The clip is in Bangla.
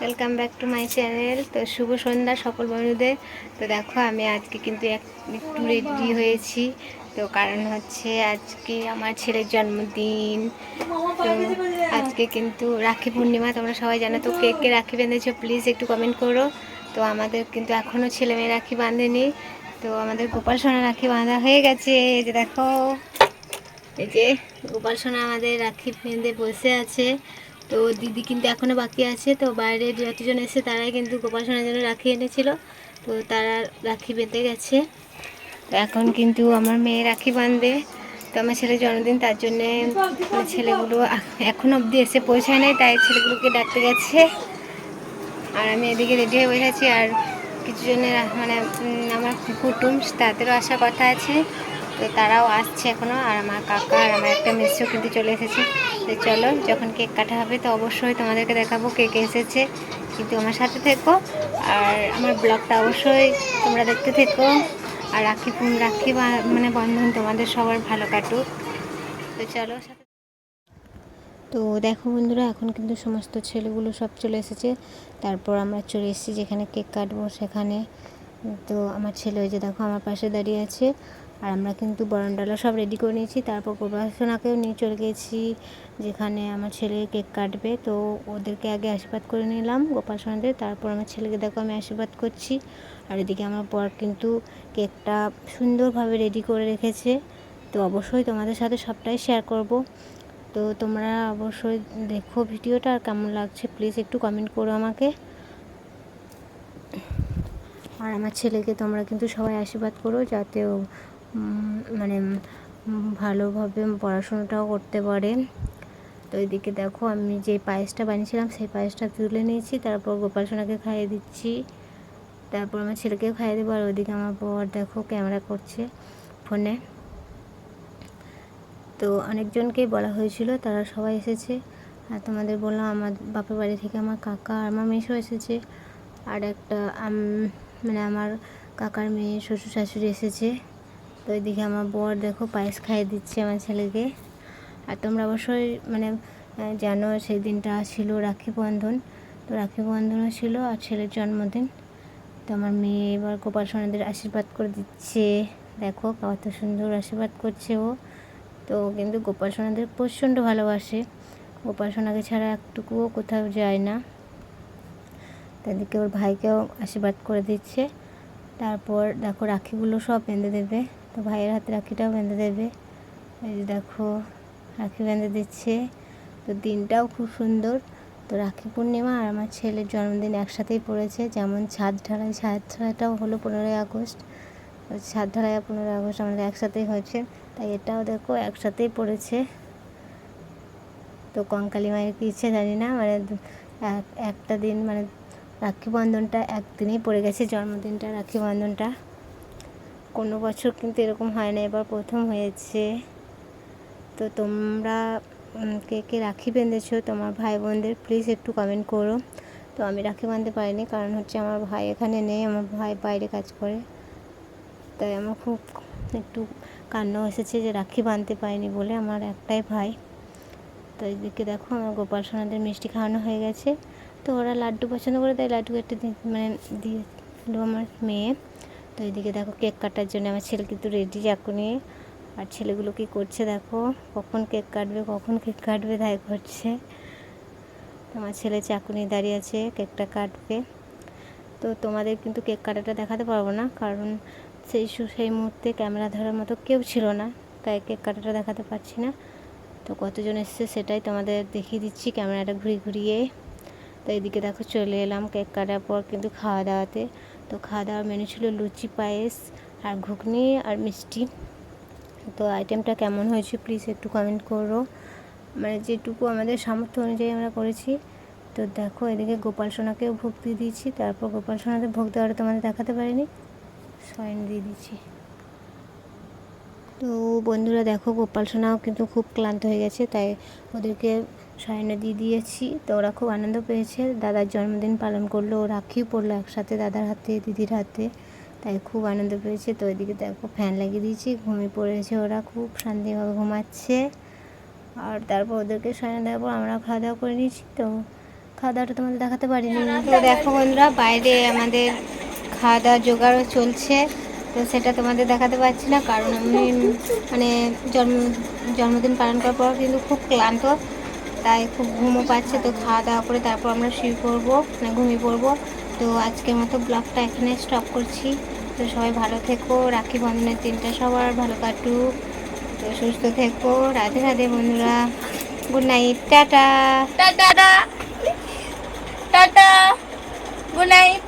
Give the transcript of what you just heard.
Welcome back to my channel তো শুভ সন্ধ্যা সকল বন্ধুদের। তো দেখো, আমি আজকে কিন্তু এক- একটু রেডি হয়েছি। তো কারণ হচ্ছে আজকে আমার ছেলের জন্মদিন। তো আজকে কিন্তু রাখি পূর্ণিমা, তোমরা সবাই জানো তো কে কে রাখি বেঁধেছো প্লিজ একটু কমেন্ট করো। তো আমাদের কিন্তু এখনও ছেলে মেয়ে রাখি বাঁধেনি। তো আমাদের গোপাল সোনা রাখি বাঁধা হয়ে গেছে। এই যে দেখো, এই যে গোপাল সোনা আমাদের রাখি বেঁধে বসে আছে। তো দিদি কিন্তু এখনও বাকি আছে, তো বাইরে যতজন এসে তারাই কিন্তু গোপাল সোনার জন্য রাখি এনেছিল। তো তারা রাখি বেঁধে গেছে। তো এখন কিন্তু আমার মেয়ে রাখি বাঁধবে। তো আমার ছেলের জন্মদিন, তার জন্যে ছেলেগুলো এখন অবধি এসে পৌঁছায় নাই, তাই ছেলেগুলোকে ডাকতে গেছে। আর আমি এদিকে রেডি হয়ে বসে আছি, আর কিছু জনের মানে আমার কুটুম, তাদেরও আসার কথা আছে। তো তারাও আসছে এখনও আর আমার কাকা আর আমার একটা মিশ্র কিন্তু চলে এসেছে। তো চলো, যখন কেক কাটা হবে তো অবশ্যই তোমাদেরকে দেখাবো কে কে এসেছে। কিন্তু আমার সাথে থেকো, আর আমার ব্লগটা অবশ্যই তোমরা দেখতে থেকো। আর রাখি রাখি মানে বন্ধন তোমাদের সবার ভালো কাটুক। তো চলো তো দেখো বন্ধুরা, এখন কিন্তু সমস্ত ছেলেগুলো সব চলে এসেছে। তারপর আমরা চলে এসেছি যেখানে কেক কাটবো সেখানে। তো আমার ছেলে ওই যে দেখো আমার পাশে দাঁড়িয়ে আছে। আর আমরা কিন্তু বরণডালা সব রেডি করে নিয়েছি। তারপর প্রভাসনাকেও নিয়ে চলে গেছি, যেখানে আমার ছেলে কেক কাটবে। তো ওদেরকে আগে আশীর্বাদ করে নিলাম গোপাল সোনাদের তারপর আমার ছেলেকে দেখো আমি আশীর্বাদ করছি। আর এদিকে আমার বর কিন্তু কেকটা সুন্দরভাবে রেডি করে রেখেছে। তো অবশ্যই তোমাদের সাথে সবটাই শেয়ার করব। তো তোমরা অবশ্যই দেখো ভিডিওটা আর কেমন লাগছে প্লিজ একটু কমেন্ট করো আমাকে। আর আমার ছেলেকে তোমরা কিন্তু সবাই আশীর্বাদ করো যাতে ও মানে ভালোভাবে পড়াশোনাটাও করতে পারে। তো এদিকে দেখো, আমি যে পায়েসটা বানিয়েছিলাম, সেই পায়েসটা তুলে নিয়েছি, তারপর গোপাল সোনাকে খাইয়ে দিচ্ছি। তারপর আমার ছেলেকেও খাইয়ে দেবো, আর ওইদিকে আমার বর দেখো ক্যামেরা করছে ফোনে। তো অনেকজনকেই বলা হয়েছিল, তারা সবাই এসেছে। আর তোমাদের বললাম, আমার বাপের বাড়ি থেকে আমার কাকা আর আমার মেসো এসেছে। আর একটা মানে আমার কাকার মেয়ে, শ্বশুর শাশুড়ি এসেছে। তো ওইদিকে আমার বর দেখো পায়েস খাইয়ে দিচ্ছে আমার ছেলেকে। আর তোমরা অবশ্যই মানে জানো সেই দিনটা ছিল রাখি বন্ধন। তো রাখি বন্ধনও ছিল আর ছেলের জন্মদিন। তো আমার মেয়ে এবার গোপাল সোনাদের আশীর্বাদ করে দিচ্ছে। দেখো কত সুন্দর আশীর্বাদ করছে ও। তো কিন্তু গোপাল সোনাদের প্রচণ্ড ভালোবাসে। গোপাল সোনাকে ছাড়া একটুকুও কোথাও যায় না। তাদেরকে ওর ভাইকেও আশীর্বাদ করে দিচ্ছে। তারপর দেখো রাখিগুলো সব বেঁধে দেবে। তো ভাইয়ের হাতে রাখিটাও বেঁধে দেবে। এই যে দেখো, রাখি বেঁধে দিচ্ছে। তো দিনটাও খুব সুন্দর। তো রাখি পূর্ণিমা আর আমার ছেলের জন্মদিন একসাথেই পড়েছে। যেমন ছাদ ঢালাই ছাদ ঢালাইটাও হলো পনেরোই আগস্ট। ছাদ ঢালাই আর পনেরোই আগস্ট আমাদের একসাথেই হয়েছে। তাই এটাও দেখো একসাথেই পড়েছে। তো কঙ্কালী মায়ের কি ইচ্ছে জানি না মানে এক- একটা দিন মানে রাখি বন্ধনটা একদিনেই পড়ে গেছে জন্মদিনটা, রাখি বন্ধনটা। কোনো বছর কিন্তু এরকম হয় না, এবার প্রথম হয়েছে। তো তোমরা কে কে রাখি বেঁধেছো, তোমার ভাই বোনদের প্লিজ একটু কমেন্ট করো। তো আমি রাখি বাঁধতে পারিনি, কারণ হচ্ছে আমার ভাই এখানে নেই, আমার ভাই বাইরে কাজ করে। তাই আমার খুব একটু কান্নাও এসেছে যে রাখি বাঁধতে পারিনি বলে আমার একটাই ভাই। তো এদিকে দেখো আমার গোপাল সোনাদের মিষ্টি খাওয়ানো হয়ে গেছে। তো ওরা লাড্ডু পছন্দ করে, তাই লাড্ডু একটা মানে দিয়ে আমার মেয়ে। তো এদিকে দেখো কেক কাটার জন্য আমার ছেলে কিন্তু রেডি নিয়ে আর ছেলেগুলো কী করছে দেখো? কখন কেক কাটবে, কখন কেক কাটবে তাই করছে। আমার ছেলে চাকুনি দাঁড়িয়ে আছে কেকটা কাটবে তো তোমাদের কিন্তু কেক কাটাটা দেখাতে পারব না, কারণ সেই সেই মুহূর্তে ক্যামেরা ধরার মতো কেউ ছিল না, তাই কেক কাটাটা দেখাতে পারছি না। তো কতজন এসছে সেটাই তোমাদের দেখিয়ে দিচ্ছি, ক্যামেরাটা ঘুরিয়ে ঘুরিয়ে। তো এদিকে দেখো চলে এলাম কেক কাটার পর কিন্তু খাওয়া দাওয়াতে তো খাওয়া দাওয়ার মেনু ছিল লুচি, পায়েস আর ঘুগনি আর মিষ্টি। তো আইটেমটা কেমন হয়েছে প্লিজ একটু কমেন্ট করো। মানে যেটুকু আমাদের সামর্থ্য অনুযায়ী আমরা করেছি। তো দেখো, এদিকে গোপাল সোনাকেও ভোগ দিয়ে দিয়েছি, তারপর গোপাল সোনাদের ভোগ দেওয়াটা তোমাদের দেখাতে পারিনি। সয়ন দিয়ে দিচ্ছি তো বন্ধুরা দেখো, গোপাল সোনাও কিন্তু খুব ক্লান্ত হয়ে গেছে, তাই ওদেরকে শয়নে দিয়ে দিয়েছি। তো ওরা খুব আনন্দ পেয়েছে। দাদার জন্মদিন পালন করল ও রাখিও পড়ল একসাথে দাদার হাতে, দিদির হাতে, তাই খুব আনন্দ পেয়েছে। তো ওইদিকে দেখো, ফ্যান লাগিয়ে দিয়েছি, ঘুমিয়ে পড়েছে ওরা, খুব শান্তিভাবে ঘুমাচ্ছে। আর তারপর ওদেরকে শয়নে দেওয়ার পর আমরা খাওয়া দাওয়া করে নিয়েছি। তো খাওয়া দাওয়াটা তোমাদের দেখাতে পারিনি। তো দেখো বন্ধুরা, বাইরে আমাদের খাওয়া দাওয়ার জোগাড়ও চলছে। তো সেটা তোমাদের দেখাতে পারছি না, কারণ আমি মানে জন্ম, জন্মদিন পালন করার পর কিন্তু খুব ক্লান্ত, তাই খুব ঘুমও পাচ্ছে, তো খাওয়া দাওয়া করে তারপর আমরা শুয়ে পড়ব মানে ঘুমিয়ে পড়ব। তো আজকের মতো ব্লগটা এখানে স্টপ করছি। তো সবাই ভালো থেকো, রাখি বন্ধনের দিনটা সবার, ভালো কাটুক। তো সুস্থ থেকো, রাধে রাধে বন্ধুরা। Good night tata. Tata tata. Good night